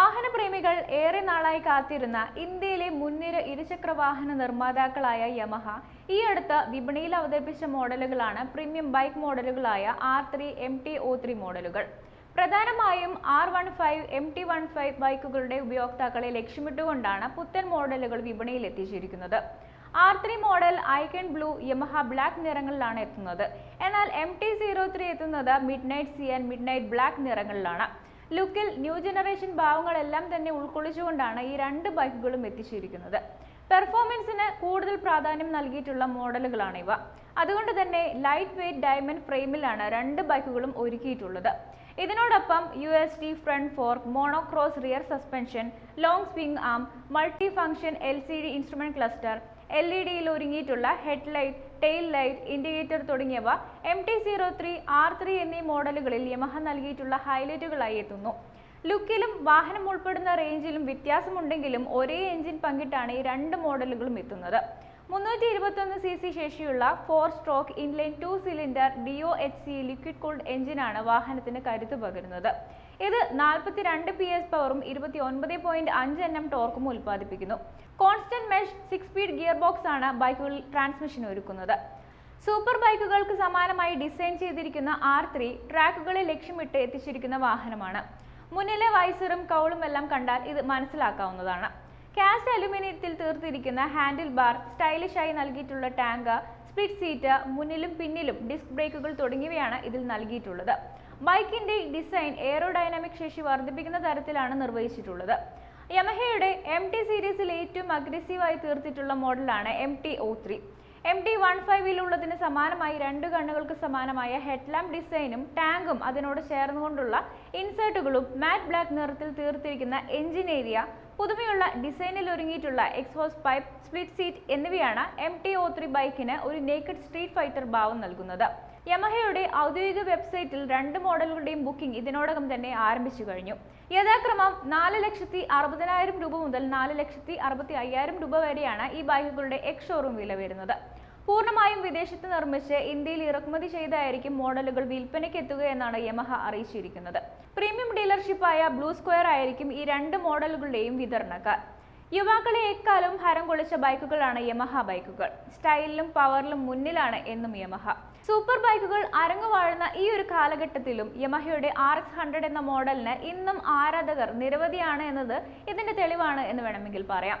വാഹനപ്രേമികൾ ഏറെ നാളായി കാത്തിരുന്ന ഇന്ത്യയിലെ മുൻനിര ഇരുചക്ര വാഹന നിർമ്മാതാക്കളായ യമഹ ഈ അടുത്ത് വിപണിയിൽ അവതരിപ്പിച്ച മോഡലുകളാണ് premium bike മോഡലുകളായ R three M T O three മോഡലുകൾ. പ്രധാനമായും R one five M T one five ബൈക്കുകളുടെ ഉപയോക്താക്കളെ ലക്ഷ്യമിട്ടുകൊണ്ടാണ് പുത്തൻ മോഡലുകൾ വിപണിയിൽ എത്തിച്ചിരിക്കുന്നത് R three model icon blue Yamaha black നിറങ്ങളിലാണ് എത്തുന്നത്. എന്നാൽ എം ടി സീറോ ത്രീ എത്തുന്നത് midnight cyan and midnight black നിറങ്ങളിലാണ്. ലുക്കിൽ ന്യൂ ജനറേഷൻ ഭാവങ്ങളെല്ലാം തന്നെ ഉൾക്കൊള്ളിച്ചുകൊണ്ടാണ് ഈ രണ്ട് ബൈക്കുകളും എത്തിച്ചിരിക്കുന്നത്. പെർഫോമൻസിന് കൂടുതൽ പ്രാധാന്യം നൽകിയിട്ടുള്ള മോഡലുകളാണ് ഇവ. അതുകൊണ്ട് തന്നെ ലൈറ്റ് വെയ്റ്റ് ഡയമണ്ട് ഫ്രെയിമിലാണ് രണ്ട് ബൈക്കുകളും ഒരുക്കിയിട്ടുള്ളത്. ഇതിനോടൊപ്പം U S T front fork monocross rear suspension long swing arm multi function L C D instrument cluster L E ഡിയിൽ ഒരുങ്ങിയിട്ടുള്ള head light tail light indicator തുടങ്ങിയവ M T zero three R three എന്നീ മോഡലുകളിൽ Yamaha നൽകിയിട്ടുള്ള ഹൈലൈറ്റുകളായി എത്തുന്നു. ലുക്കിലും വാഹനം ഉൾപ്പെടുന്ന റേഞ്ചിലും വ്യത്യാസമുണ്ടെങ്കിലും ഒരേ engine പങ്കിട്ടാണ് ഈ രണ്ട് മോഡലുകളും എത്തുന്നത്. മുന്നൂറ്റി ഇരുപത്തൊന്ന് സി സി ശേഷിയുള്ള four stroke inline two cylinder D O H C liquid cooled എഞ്ചിനാണ് വാഹനത്തിന് കരുത്ത് പകരുന്നത്. ഇത് നാൽപ്പത്തിരണ്ട് പി എസ് പവറും ഇരുപത്തി ഒൻപത് പോയിന്റ് അഞ്ച് എൻ എം ടോർക്കും ഉൽപ്പാദിപ്പിക്കുന്നു. Constant mesh six speed gear box ആണ് ബൈക്കുകളിൽ ട്രാൻസ്മിഷൻ ഒരുക്കുന്നത്. സൂപ്പർ ബൈക്കുകൾക്ക് സമാനമായി ഡിസൈൻ ചെയ്തിരിക്കുന്ന ആർ ത്രീ ട്രാക്കുകളെ ലക്ഷ്യമിട്ട് എത്തിച്ചിരിക്കുന്ന വാഹനമാണ്. മുന്നിലെ വൈസറും കൗളും എല്ലാം കണ്ടാൽ ഇത് മനസ്സിലാക്കാവുന്നതാണ്. കാസ്റ്റ് അലുമിനിയത്തിൽ തീർത്തിരിക്കുന്ന ഹാൻഡിൽ ബാർ സ്റ്റൈലിഷായി നൽകിയിട്ടുള്ള ടാങ്ക് സ്പ്ലിറ്റ് സീറ്റ് മുന്നിലും പിന്നിലും ഡിസ്ക് ബ്രേക്കുകൾ തുടങ്ങിയവയാണ് ഇതിൽ നൽകിയിട്ടുള്ളത്. ബൈക്കിന്റെ ഡിസൈൻ എയറോഡൈനാമിക് ശേഷി വർദ്ധിപ്പിക്കുന്ന തരത്തിലാണ് നിർവഹിച്ചിട്ടുള്ളത്. യമഹയുടെ എം ടി സീരീസിൽ ഏറ്റവും അഗ്രസീവായി തീർത്തിട്ടുള്ള മോഡലാണ് M T O three M T one ഫൈവിലുള്ളതിന് സമാനമായി രണ്ട് കണ്ണുകൾക്ക് സമാനമായ ഹെഡ്ലാമ്പ് ഡിസൈനും ടാങ്കും അതിനോട് ചേർന്നുകൊണ്ടുള്ള ഇൻസേർട്ടുകളും മാറ്റ് ബ്ലാക്ക് നിറത്തിൽ തീർത്തിരിക്കുന്ന എഞ്ചിൻ ഏരിയ പുതുമയുള്ള ഡിസൈനിൽ ഒരുങ്ങിയിട്ടുള്ള എക്സ്ഹോസ് പൈപ്പ് സ്പ്ലിറ്റ് സീറ്റ് എന്നിവയാണ് എം ടി ഒ ത്രീ ബൈക്കിന് ഒരു നേക്കഡ് സ്ട്രീറ്റ് ഫൈറ്റർ ഭാവം നൽകുന്നത്. യമഹയുടെ ഔദ്യോഗിക വെബ്സൈറ്റിൽ രണ്ട് മോഡലുകളുടെയും ബുക്കിംഗ് ഇതിനോടകം തന്നെ ആരംഭിച്ചു കഴിഞ്ഞു. യഥാക്രമം നാല് ലക്ഷത്തി അറുപതിനായിരം രൂപ മുതൽ നാല് ലക്ഷത്തി അറുപത്തി അയ്യായിരം രൂപ വരെയാണ് ഈ ബൈക്കുകളുടെ എക്സ് ഷോറൂം വില വരുന്നത്. പൂർണമായും വിദേശത്ത് നിർമ്മിച്ച് ഇന്ത്യയിൽ ഇറക്കുമതി ചെയ്തായിരിക്കും മോഡലുകൾ വിൽപ്പനയ്ക്ക് എത്തുക എന്നാണ് യമഹ അറിയിച്ചിരിക്കുന്നത്. പ്രീമിയം ഡീലർഷിപ്പായ ബ്ലൂ സ്ക്വയർ ആയിരിക്കും ഈ രണ്ട് മോഡലുകളുടെയും വിതരണക്കാർ. യുവാക്കളെ എക്കാലവും ഹരം കൊളിച്ച ബൈക്കുകളാണ് യമഹ ബൈക്കുകൾ. സ്റ്റൈലിലും പവറിലും മുന്നിലാണ് എന്നും യമഹ. സൂപ്പർ ബൈക്കുകൾ അരങ്ങുവാഴുന്ന ഈ ഒരു കാലഘട്ടത്തിലും യമഹയുടെ ആർ എക്സ് ഹൺഡ്രഡ് എന്ന മോഡലിന് ഇന്നും ആരാധകർ നിരവധിയാണ് എന്നത് ഇതിന്റെ തെളിവാണ് എന്ന് വേണമെങ്കിൽ പറയാം.